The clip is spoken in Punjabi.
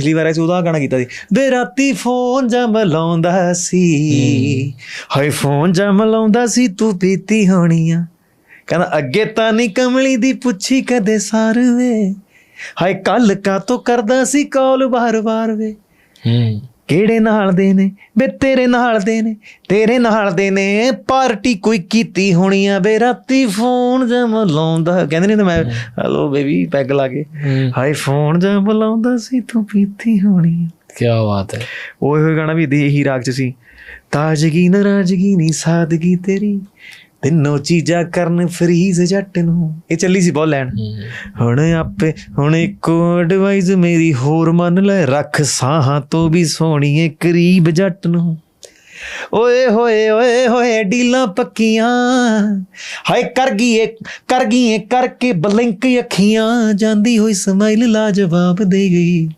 ਪਿਛਲੀ ਵਾਰ ਅਸੀਂ ਉਹਦਾ ਗਾਣਾ ਕੀਤਾ ਸੀ ਵੇ ਰਾਤੀ ਫੋਨ ਜਮ ਲਾਉਂਦਾ ਸੀ। ਹਾਏ ਫੋਨ ਜਮ ਲਾਉਂਦਾ ਸੀ ਤੂੰ ਪੀਤੀ ਹੋਣੀ ਆ ਕਹਿੰਦਾ ਅੱਗੇ ਤਾਂ ਨਹੀਂ ਕਮਲੀ ਦੀ ਪੁੱਛੀ ਕਦੇ ਸਾਰ ਵੇ। ਹਾਏ ਕੱਲ ਕਾ ਤੋ ਕਰਦਾ ਸੀ ਕਾਲ ਬਾਰ-ਬਾਰ ਵੇ। ਹੂੰ। ਕਿਹੜੇ ਨਾਲ ਦੇ ਨੇ? ਵੇ ਤੇਰੇ ਨਾਲ ਦੇ ਨੇ। ਤੇਰੇ ਨਾਲ ਦੇ ਨੇ ਪਾਰਟੀ ਕੋਈ ਕੀਤੀ ਹੋਣੀ ਆ ਵੇ। ਰਾਤੀ ਫੋਨ ਜਮ ਲਾਉਂਦਾ। ਕਹਿੰਦੇ ਨੇ ਤਾਂ ਮੈਂ ਹਲੋ ਬੇਬੀ ਪੈਗ ਲਾ ਕੇ। ਹੂੰ। ਹਾਏ ਫੋਨ ਜਮ ਲਾਉਂਦਾ ਸੀ ਤੂੰ ਪੀਤੀ ਹੋਣੀ ਕੀ ਬਾਤ ਹੈ। ਓਏ ਹੋਏ ਗਾਣਾ ਵੀ ਦੇ ਹੀ ਰਾਗ ਚ ਸੀ। ਤਾਜਗੀ ਨਾਰਾਜ਼ਗੀ ਨਹੀਂ ਸਾਦਗੀ ਤੇਰੀ। ਤਿੰਨੋਂ ਚੀਜ਼ਾਂ ਕਰਨ ਫਰੀਜ਼ ਜੱਟ ਨੂੰ। ਇਹ ਚੱਲੀ ਸੀ ਬਹੁਤ ਲੈਣ ਹੁਣ ਆਪੇ ਹੁਣ ਇੱਕੋ ਐਡਵਾਈਸ ਮੇਰੀ ਹੋਰ ਮੰਨ ਲੈ। ਰੱਖ ਸਾਹਾਂ ਤੋਂ ਵੀ ਸੋਹਣੀਏ ਕਰੀਬ ਜੱਟ ਨੂੰ। ਓਏ ਹੋਏ ਓਏ ਹੋਏ ਡੀਲਾਂ ਪੱਕੀਆਂ। ਹਾਏ ਕਰ ਗਈਏ ਕਰ ਗਈਏ ਕਰਕੇ ਬਲਿੰਕ ਅੱਖੀਆਂ। ਜਾਂਦੀ ਹੋਈ ਸਮਾਈਲ ਲਾ ਜਵਾਬ ਦੇ ਗਈ।